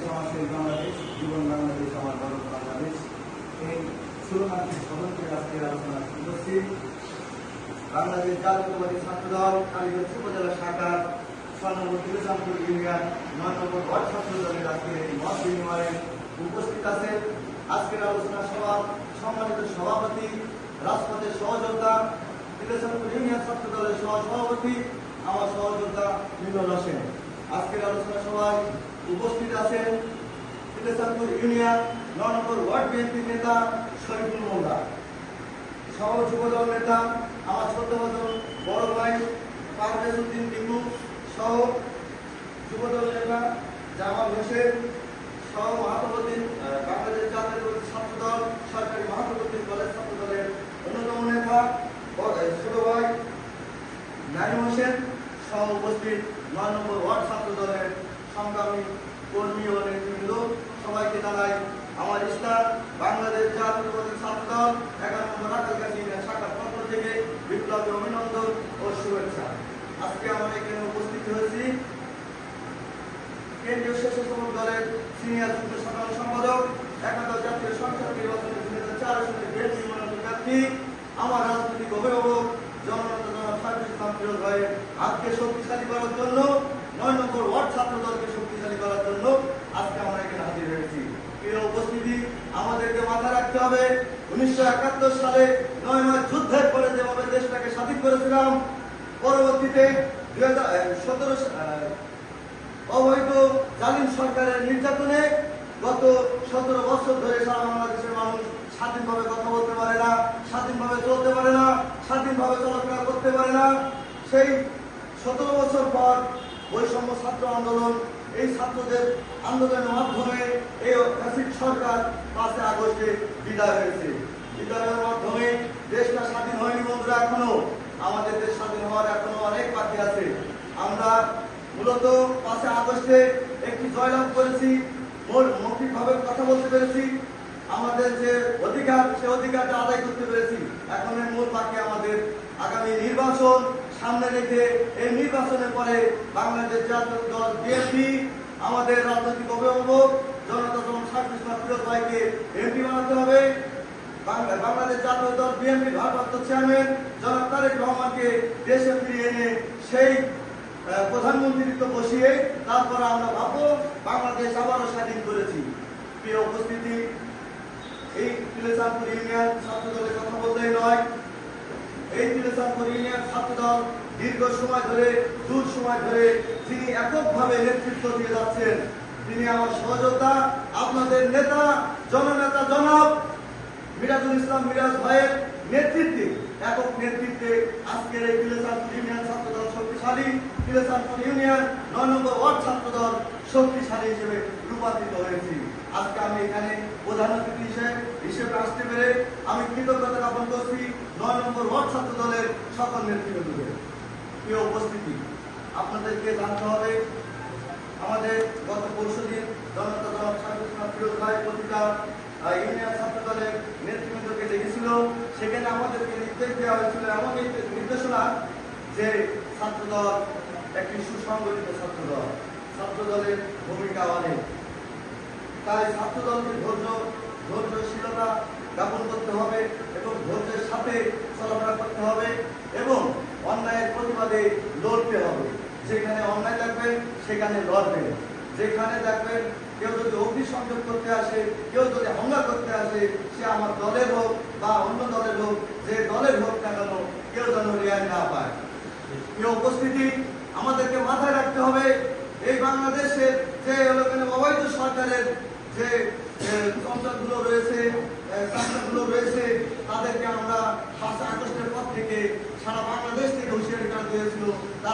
বাংলাদেশ আমার শেষ বাংলাদেশ, জীবন বাংলাদেশ আমার গর্ব বাংলাদেশ। এই স্লোগানকে স্মরণ করে আজকের আলোচনা করছি। বাংলাদেশ জাতীয়তাবাদী ছাত্র দল কালীগঞ্জ উপজেলা শাখার ইউনিয়ন নয় নম্বর ওয়ার্ড আজকে এই মত বিনিময়ে উপস্থিত আছে। আজকের আলোচনা সভা, সম্মানিত সভাপতি, রাজপথের সহযোদ্ধা তিরুচানপুর ইউনিয়ন সহ সভাপতি আমার সহযোদ্ধা মিলন হোসেন আজকের আলোচনা সভায় উপস্থিত আছেন তিরুচানপুর ইউনিয়ন নয় নম্বর ওয়ার্ড বিএনপির নেতা শরীফুল মোল্লা। সহ যুবদল নেতা আমার ছোট বড় ভাই পারভেজ উদ্দিন টিপু সহ যুবদল নেতা জামাল হোসেন সহ মাহাতবুদ্দিন আহ, বাংলাদেশ জাতীয় ছাত্র দল সরকারি মাহাতবুদ্দিন কলেজ ছাত্র দলের অন্যতম নেতা ছোট ভাই নাইম হোসেন সহ উপস্থিত নয় নম্বর ওয়ার্ড সংগ্রামী কর্মী ও নেতৃবৃন্দ, সবাইকে জানাই আমার ইসলাম বাংলাদেশ জাতীয়তাবাদী ছাত্র নম্বর আকালকাশি শাখার পক্ষ থেকে বিপ্লবী অভিনন্দন ও শুভেচ্ছা। আজকে আমরা এখানে উপস্থিত হয়েছি কেন্দ্রীয় স্বেচ্ছাসেবক দলের সিনিয়র যুগ্ম সাধারণ সম্পাদক, একাদশ জাতীয় সংসদ নির্বাচনে দুই হাজার চার সালে মনোনীত প্রার্থী আমার রাজনৈতিক অভিভাবক জননেতা জনাব সার্জিস ইসলাম ভাইয়ের হাতকে শক্তিশালী করার জন্য নয় নম্বর ওয়ার্ড ছাত্র দলকে শক্তিশালী করার জন্য আজকে আমরা এখানে হাজির হয়েছি। প্রিয় উপস্থিতি, আমাদেরকে মাথায় রাখতে হবে, উনিশশো একাত্তর সালে নয় মাস যুদ্ধের পরে যেভাবে দেশটাকে স্বাধীন করেছিলাম, পরবর্তীতে দুই হাজার সতেরো অবৈধ জালিম সরকারের নির্যাতনে গত সতেরো বছর ধরে সারা বাংলাদেশের মানুষ স্বাধীনভাবে কথা বলতে পারে না, স্বাধীনভাবে চলতে পারে না, স্বাধীনভাবে চলাফেরা করতে পারে না। সেই সতেরো বছর পর বৈষম্য ছাত্র আন্দোলন, এই ছাত্রদের আন্দোলনের মাধ্যমে এই ফ্যাসিড সরকার পাঁচে আগস্টে বিদায় হয়েছে। বিদায়ের মাধ্যমে দেশটা স্বাধীন হয়নি বন্ধুরা এখনও। আমাদের দেশ স্বাধীন হওয়ার এখনও অনেক বাকি আছে। আমরা মূলত পাঁচে আগস্টে একটি জয়লাভ করেছি মৌখিকভাবে কথা বলতে পেরেছি। আমাদের যে অধিকার, সে অধিকারটা আদায় করতে পেরেছি। এখন মূল বাকি আমাদের আগামী নির্বাচন। সামনে রেখে এই নির্বাচনের পরে বাংলাদেশ জাতীয় দল বিএনপি, আমাদের রাজনৈতিক অভিভাবক, জনতা দল সার্ভিস ফিরোজ ভাইকে এমপি বানাতে হবে। বাংলা- বাংলাদেশ জাতীয় দল বিএনপি ভারপ্রাপ্ত চেয়ারম্যান জনাব তারেক রহমানকে দেশে ফিরিয়ে এনে সেই প্রধানমন্ত্রীত্ব বসিয়ে তারপরে আমরা ভাববো বাংলাদেশ আবারও স্বাধীন করেছি। প্রিয় উপস্থিতি, এই ইউনিয়ন ছাত্র দলের কথা বলতেই নয় এই তিলেচাঁদপুর ইউনিয়ন ছাত্র দল দীর্ঘ সময় ধরে, দূর সময় ধরে যিনি এককভাবে নেতৃত্ব দিয়ে যাচ্ছেন। তিনি আমার সহযোদ্ধা, আপনাদের নেতা, জননেতা জনাব মিরাজুল ইসলাম মিরাজ ভাইয়ের নেতৃত্বে একক নেতৃত্বে আজকের এই তিলেচাঁদপুর ইউনিয়ন ছাত্র দল শক্তিশালী তিলেচাঁদপুর ইউনিয়ন নয় নম্বর ওয়ার্ড ছাত্র দল শক্তিশালী হিসেবে রূপান্তরিত হয়েছি। আজকে আমি এখানে প্রধান অতিথি হিসেবে হিসেবে আসতে পেরে আমি কৃতজ্ঞতা জ্ঞাপন করছি নয় নম্বর ওয়ার্ড ছাত্র দলের সকল নেতৃবৃন্দদের প্রিয় উপস্থিতি, আপনাদেরকে জানতে হবে, আমাদের গত পরশু দিন জনতা দল ফিরোজ ভাই পত্রিকা ইউনিয়ন ছাত্র দলের নেতৃবৃন্দকে ডেকেছিল। সেখানে আমাদেরকে নির্দেশ দেওয়া হয়েছিল এমন নির্দেশনা যে ছাত্রদল একটি সুসংগঠিত ছাত্র দল ছাত্র দলের ভূমিকা অনেক। তাই ছাত্রদলকে ধৈর্য, ধৈর্যশীলতা জ্ঞাপন করতে হবে এবং ধৈর্যের সাথে চলাফেরা করতে হবে এবং অন্যায়ের প্রতিবাদে লড়তে হবে। যেখানে অন্যায় দেখবেন, সেখানে লড়বেন। যেখানে দেখবেন, কেউ যদি অগ্নিসংযোগ করতে আসে, কেউ যদি হামলা করতে আসে, সে আমার দলের হোক বা অন্য দলের হোক, যে দলের হোক না কেন, কেউ যেন রেয়ার না পায়। এই উপস্থিতি, আমাদেরকে মাথায় রাখতে হবে, এই বাংলাদেশের যে অবৈধ সরকারের যে সংসদগুলো রয়েছে সংসদগুলো রয়েছে, তাদেরকে আমরা পাঁচ আগস্টের পর থেকে সারা বাংলাদেশ থেকে হুঁশিয়ারি করা দিয়েছিল